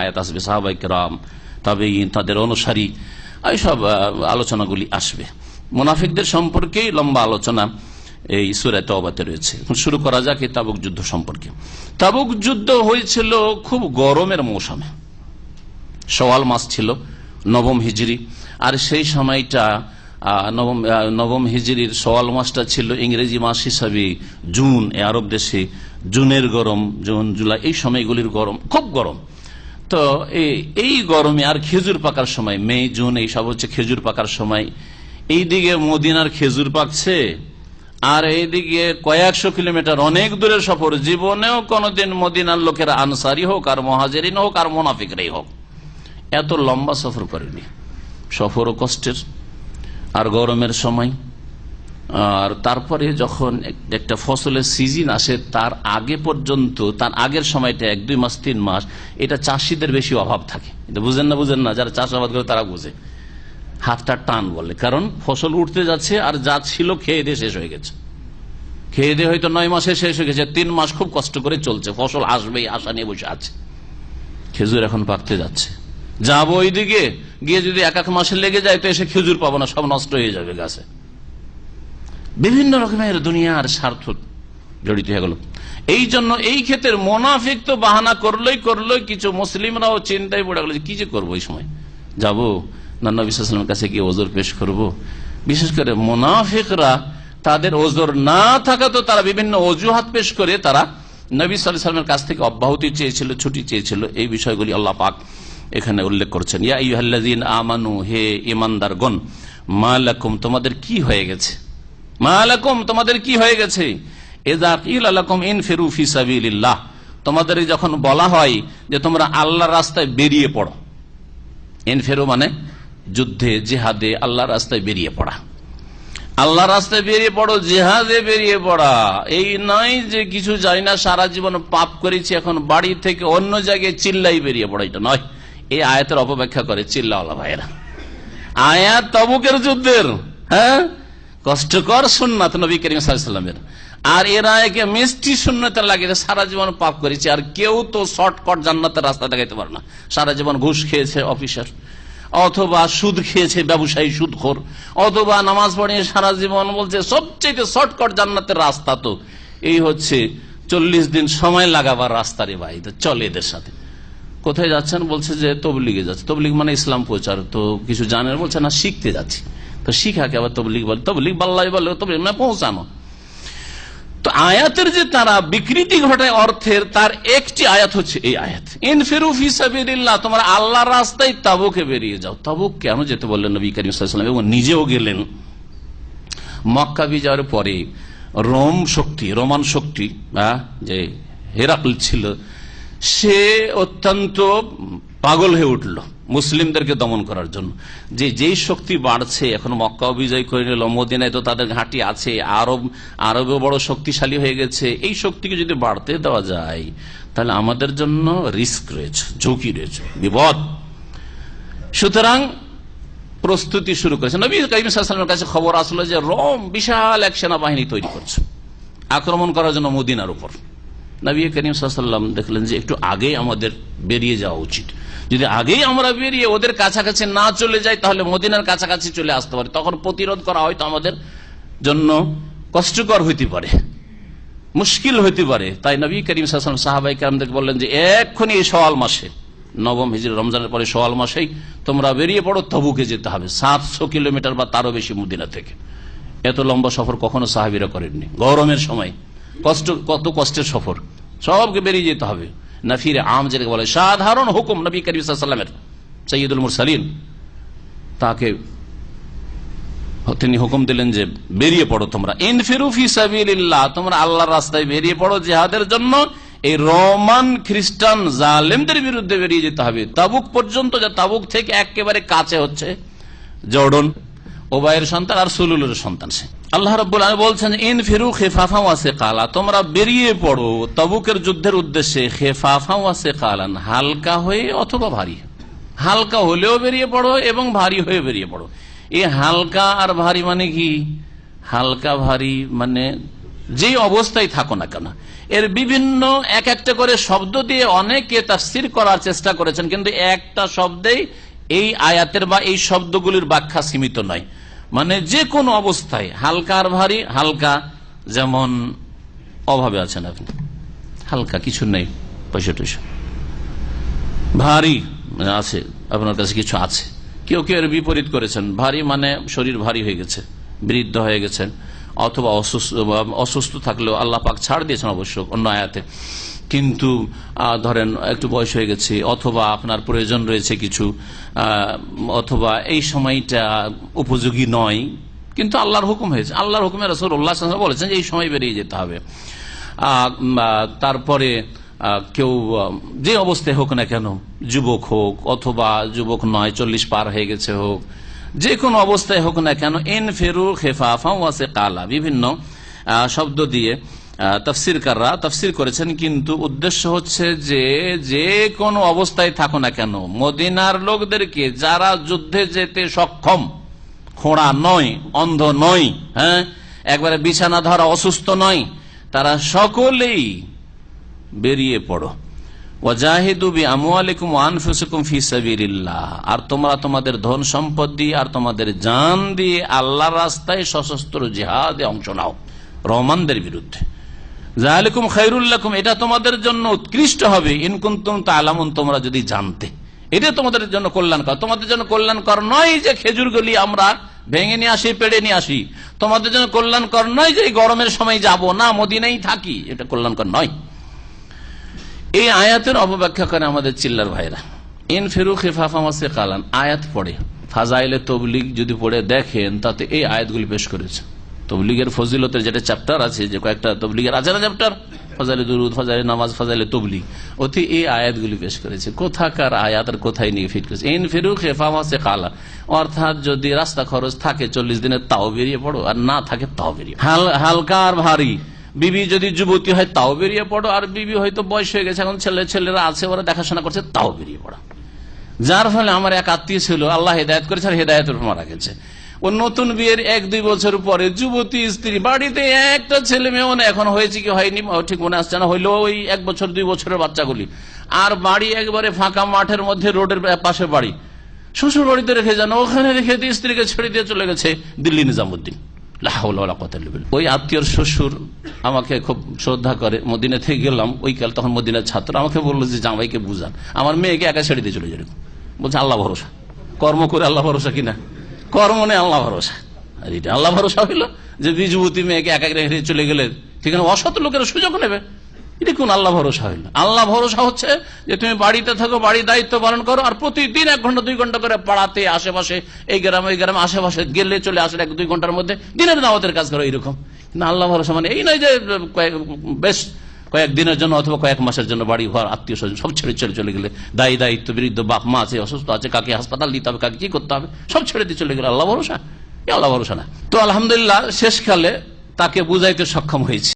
আয়াত আসবে সাহাবাই রাম তবে তাদের অনুসারী এইসব আলোচনাগুলি আসবে। মুনাফিকদের সম্পর্কেই লম্বা আলোচনা এই সুরায় তবাতে রয়েছে। শুরু করা যাক এই তাবুক যুদ্ধ সম্পর্কে। তাবুক যুদ্ধ হয়েছিল খুব গরমের মৌসুমে। সওয়াল মাস ছিল, নবম হিজড়ি আর সেই সময়টা নবম নবম হিজড়ির সওয়াল মাসটা ছিল ইংরেজি মাস হিসাবে জুন। আরব দেশে জুনের গরম, জুন, জুলাই, এই সময়গুলির গরম, খুব গরম। তো এই- গরমে আর খেজুর পাকার সময়, মে, জুন, এই সব হচ্ছে খেজুর পাকার সময়। এইদিকে মদিনার খেজুর পাকছে, আর এইদিকে কয়েকশো কিলোমিটার অনেক দূরের সফর, জীবনেও কোনোদিন মদিনার লোকেরা আনসারি হোক আর মহাজেরিন হোক আর মোনাফিকরাই হোক। এত লম্বা সফর করেনি। সফরও কষ্টের, আর গরমের সময় আর তারপরে যখন একটা ফসলের সিজন আসে, তার আগে পর্যন্ত, তার আগের সময়টা এক, দুই মাস, তিন মাস, এটা চাষিদের বেশি অভাব থাকে। এটা বুঝেন না বুঝেন না, যারা চাষাবাদ করে তারা বুঝে। হাতটা টান বলে, কারণ ফসল উঠতে যাচ্ছে আর যা ছিল খেয়ে দিয়ে শেষ হয়ে গেছে। খেয়ে দিয়ে হয়তো নয় মাসে শেষ হয়ে গেছে, তিন মাস খুব কষ্ট করে চলছে, ফসল আসবেই, আশা নিয়ে বসে আছে। খেজুর এখন পাকতে যাচ্ছে। যাব ওইদিকে, গিয়ে যদি এক এক মাসে লেগে যায়, তো এসে খেজুর পাবো না, সব নষ্ট হয়ে যাবে গাছে। বিভিন্ন রকমের দুনিয়ার স্বার্থ জড়িত হয়ে গেল। এই জন্য এই ক্ষেত্রে মোনাফিক তো বাহানা করলোই করলোই কিছু মুসলিমরাও চিন্তায় পড়ে গেল কি যে করব এই সময়? যাব? না নবী কাছে গিয়ে ওজোর পেশ করব। বিশেষ করে মোনাফিকরা তাদের ওজোর না থাকা তো তারা বিভিন্ন অজুহাত পেশ করে তারা নবী সাল্লামের কাছ থেকে অব্যাহতি চেয়েছিল, ছুটি চেয়েছিল। এই বিষয়গুলি আল্লাহ পাক এখানে উল্লেখ করছেন। ইয়া ইহাল্লাযীন আমানু, হে ইমানদার ইমানদারগণ মালাকুম তোমাদের কি হয়ে গেছে? মালাকুম, তোমাদের কি হয়ে গেছে? তোমাদের যখন বলা হয় যে তোমরা আল্লাহ রাস্তায় বেরিয়ে পড়ো। ইন ফেরু মানে যুদ্ধে, জেহাদে আল্লাহ রাস্তায় বেরিয়ে পড়া। আল্লাহ রাস্তায় বেরিয়ে পড়ো, জেহাদে বেরিয়ে পড়া। এই নয় যে কিছু যাই না, সারা জীবন পাপ করেছি, এখন বাড়ি থেকে অন্য জায়গায় চিল্লাই বেরিয়ে পড়া, এটা নয়। এই আয়াতের অপব্যাখ্যা করে চিল্লাওয়ালা ভাইয়েরা। আয়াত তবুকের যুদ্ধের হ্যাঁ? কষ্টকর সুন্নাত নবী করিম সাল্লামের। আর এরা একে মিষ্টি শূন্যতা লাগে সারা জীবন পাপ করেছে, আর কেউ তো শর্টকট জান্নাতের রাস্তা দেখাইতে পারে না। সারা জীবন ঘুষ খেয়েছে অফিসার, অথবা সুদ খেয়েছে ব্যবসায়ী সুদখোর, অথবা নামাজ পড়িয়ে সারা জীবন বলছে সবচেয়ে শর্টকট জান্নাতের রাস্তা তো এই হচ্ছে চল্লিশ দিন সময় লাগাবার রাস্তার রে ভাই, তো চলে এদের সাথে। কোথায় যাচ্ছেন? বলছে যে তবলিগে যাচ্ছে। তবলিগ মানে ইসলাম প্রচার, তো কিছু জানেন? বলছে, না, শিখতে যাচ্ছি। তো শিখাকে আবার তবলিক বলে? তবলিক বাল্লাই বলে তবলিগ মানে পৌঁছানো। তো আয়াতের যে তারা বিকৃতি ঘটায় অর্থের, তার একটি আয়াত হচ্ছে এই আয়াত। ইন ফেরুফি সাবিল্লাহ তোমার আল্লাহ রাস্তায় তাবুকে বেরিয়ে যাও। তাবুক কেন যেতে বললেন নবী করিম সাল্লাম এবং নিজেও গেলেন। মক্কা বিজয়ের পরে রোম শক্তি, রোমান শক্তি যে হেরাকল ছিল, সে অত্যন্ত পাগল হয়ে উঠল। মুসলিমদেরকে দমন করার জন্য। যে যেই শক্তি বাড়ছে, এখন মক্কা বিজয় করে নিল, মদিনায় তো তাদের ঘাঁটি আছে, আরব আরবে বড় শক্তিশালী হয়ে গেছে। এই শক্তিকে যদি বাড়তে দেওয়া যায়, তাহলে আমাদের জন্য রিস্ক রয়েছে, ঝুঁকি রয়েছে, বিপদ। সুতরাং প্রস্তুতি শুরু করেছে। নবী কাইম সাল্লামের কাছে খবর আসলো যে রোম বিশাল এক সেনাবাহিনী তৈরি করছে, আক্রমণ করার জন্য মদিনার উপর। নবী করিম সাল্লাম দেখলেন যে একটু আগে আমাদের বেরিয়ে যাওয়া উচিত। যদি আগেই আমরা বেরিয়ে ওদের কাছাকাছি না চলে যাই, তাহলে মদিনার কাছাকাছি চলে আসতে পারে। তখন প্রতিরোধ করা হয়তো আমাদের জন্য কষ্টকর হইতে পারে, মুশকিল হইতে পারে। তাই নবী করিম সাল্লাম সাহাবাই কালামদেরকে বললেন যে এক্ষুনি এই সওয়াল মাসে, নবম হিজির রমজানের পরে সওয়াল মাসেই তোমরা বেরিয়ে পড়ো, তবুকে যেতে হবে। সাতশো কিলোমিটার বা তারও বেশি মদিনা থেকে। এত লম্বা সফর কখনো সাহাবিরা করেননি। গরমের সময় কষ্ট, কত কষ্টের সফর। সবকে বেরিয়ে যেতে হবে। না ফিরে আম যেটাকে বলে, সাধারণ হুকুম নবী করিম সাল্লামের সৈয়দুল মুরসালিন। তাকে, তিনি হুকুম দিলেন যে, বেরিয়ে পড়ো তোমরা। ইনফিরুফি সাবিল্লাহ তোমরা আল্লাহর রাস্তায় বেরিয়ে পড়ো জেহাদের জন্য। এই রোমান খ্রিস্টান জালেমদের বিরুদ্ধে বেরিয়ে যেতে হবে। তাবুক পর্যন্ত যা তাবুক থেকে একেবারে কাছে হচ্ছে, জর্ডন। ওবায়ের সন্তান আর সুলুলের সন্তান সে। আল্লাহ রব্বুল বলছেন, ইন ফিরু খেফাফা ওয়াসে কালা তোমরা বেরিয়ে পড়ো তবুকের যুদ্ধের উদ্দেশ্যে খেফাফা ওয়াসে কালান হালকা হয়ে অথবা ভারী। হালকা হলেও বেরিয়ে পড়ো এবং ভারী হয়ে বেরিয়ে পড়ো। এই হালকা আর ভারী মানে কি? হালকা ভারী মানে যেই অবস্থায় থাকো না কেন। এর বিভিন্ন এক একটা করে শব্দ দিয়ে অনেকে তাফসির করার চেষ্টা করেছেন, কিন্তু একটা শব্দেই এই আয়াতের বা এই শব্দগুলির ব্যাখ্যা সীমিত নয়। মানে যে কোনো অবস্থায়, হালকা আর ভারী, হালকা যেমন অভাবে আছেন আপনি। হালকা, কিছু নেই, পয়সা টয়সা। ভারী মানে আছে, আপনার কাছে কিছু আছে। কেউ কেউ এর বিপরীত করেছেন। ভারী মানে শরীর ভারী হয়ে গেছে, বৃদ্ধ হয়ে গেছেন, অথবা অসুস্থ অসুস্থ থাকলেও আল্লাহ পাক ছাড় দিয়েছেন অবশ্য অন্য আয়াতে। কিন্তু ধরেন, একটু বয়স হয়ে গেছে, অথবা আপনার প্রয়োজন রয়েছে কিছু অথবা এই সময়টা উপযোগী নয়, কিন্তু আল্লাহর হুকুম হয়েছে। আল্লাহর হুকুমে রসুল উল্লাহ বলেছেন এই সময় বেরিয়ে যেতে হবে। তারপরে কেউ যে অবস্থায় হোক না কেন, যুবক হোক, অথবা যুবক নয়, চল্লিশ পার হয়ে গেছে হোক, যে কোনো অবস্থায় হোক না কেন এন ফেরু খেফাফা ওয়াসে কালা, বিভিন্ন শব্দ দিয়ে তফসিরকাররা তফসির করেছেন, কিন্তু উদ্দেশ্য হচ্ছে যে যে কোনো অবস্থায় থাকো না কেন। মদিনার লোকদেরকে যারা যুদ্ধে যেতে সক্ষম, খোঁড়া নয়, অন্ধ নয় হ্যাঁ? একবারে বিছানা ধরা অসুস্থ নয়, তারা সকলেই বেরিয়ে পড়ো। আর তোমরা তোমাদের ধন সম্পদ দিয়ে আর তোমাদের জান দিয়ে আল্লাহর রাস্তায় সশস্ত্র জিহাদে অংশ নাও, রহমানদের বিরুদ্ধে। জাহালিকুম এটা তোমাদের জন্য উৎকৃষ্ট হবে। ইনকুন্তুম তালামুন, তোমরা যদি জানতে। এটা তোমাদের জন্য কল্যাণকর। তোমাদের জন্য কল্যাণকর নয় যে আমরা ভেঙে নিয়ে আসি, পেড়ে নিয়ে আসি। তোমাদের জন্য কল্যাণকর নয় যে গরমের সময় যাব। না থাকি। এটা কল্যাণকর নয়। এই আয়াতের অপব্যাখ্যা করে আমাদের চিল্লার ভাইরা। ইন ফেরু কালান আয়াত পড়ে। ফাজাইলে তবলিগ যদি পড়ে দেখেন, তাতে এই আয়াতগুলি পেশ করেছে। তবলিগের ফজিলতের যেটা চ্যাপ্টার আছে যে কয়েকটা তবলিগের আছে না চ্যাপ্টার ফজালে দুরুদ ফজালে নামাজ ফজাইলে তবলিগ। অতি এই আয়াতগুলি পেশ করেছে। কোথাকার আয়াত আর কোথায় নিয়ে ফিট করেছে? এন ফেরু খেফামাসে কালা অর্থাৎ যদি রাস্তা খরচ থাকে চল্লিশ দিনের তাও বেরিয়ে পড়ো আর না থাকে তাও বেরিয়ে হাল- হালকা আর ভারী। বিবি যদি যুবতী হয় তাও বেরিয়ে পড়ো আর বিবি হয়তো বয়স হয়ে গেছে এখন ছেলে ছেলেরা আছে ওরা দেখাশোনা করছে তাও বেরিয়ে পড়ো। যার ফলে আমার এক আত্মীয় ছিল আল্লাহ হেদায়ত করেছে আর হেদায়তের মারা গেছে। ও নতুন বিয়ের এক, দুই বছর পরে যুবতী স্ত্রী, বাড়িতে একটা ছেলে মেয়ে মনে এখন হয়েছে কি, হয়নি ঠিক মনে আসছে না, হইল ওই এক বছর, দুই বছরের বাচ্চাগুলি। আর বাড়ি একবারে ফাঁকা মাঠের মধ্যে, রোডের পাশে বাড়ি। শ্বশুর বাড়িতে রেখে যান, ওখানে রেখে দিয়ে স্ত্রীকে ছেড়ে দিয়ে চলে গেছে দিল্লি নিজামুদ্দিন। ওই আত্মীয়র শ্বশুর আমাকে খুব শ্রদ্ধা করে, মদিনা থেকে গেলাম, ওই কাল তখন মদিনার ছাত্র, আমাকে বলল যে, জামাইকে বুঝান, আমার মেয়েকে একা ছেড়ে দিয়ে চলে যাবে বলছে, আল্লাহ ভরসা। কর্ম করে আল্লাহ ভরসা কিনা? কর্ম নেই, আল্লাহ ভরসা। আর এটা আল্লাহ ভরসা হইল যে বিজুবতী মেয়েকে একা রেখে চলে গেলে সেখানে অসৎ লোকের সুযোগ নেবে। এটা কোন আল্লাহ ভরসা হইল? আল্লাহ ভরসা হচ্ছে যে তুমি বাড়িতে থাকো, বাড়ির দায়িত্ব পালন করো আর প্রতিদিন এক ঘণ্টা, দুই ঘণ্টা করে পাড়াতে, আশেপাশে, এই গ্রামে ওই গ্রামে, আশেপাশে গেলে চলে আসে এক, দুই ঘণ্টার মধ্যে দিনের দাওয়াতের কাজ করো, এইরকম। কিন্তু আল্লাহ ভরসা মানে এই নয় যে বেশ কয়েক দিনের জন্য অথবা কয়েক মাসের জন্য বাড়ি ঘর আত্মীয় স্বজন সব ছেড়ে ছেড়ে চলে গেলে। দায়ী দায়িত্ব, বৃদ্ধ, বাপ, মা আছে, অসুস্থ আছে, কাকে হাসপাতাল দিতে হবে, কাকে কি করতে হবে, সব ছেড়ে দিয়ে চলে গেলে আল্লাহ ভরসা। আল্লাহ ভরসা না। তো আলহামদুলিল্লাহ, শেষকালে তাকে বুঝাইতে সক্ষম হয়েছে।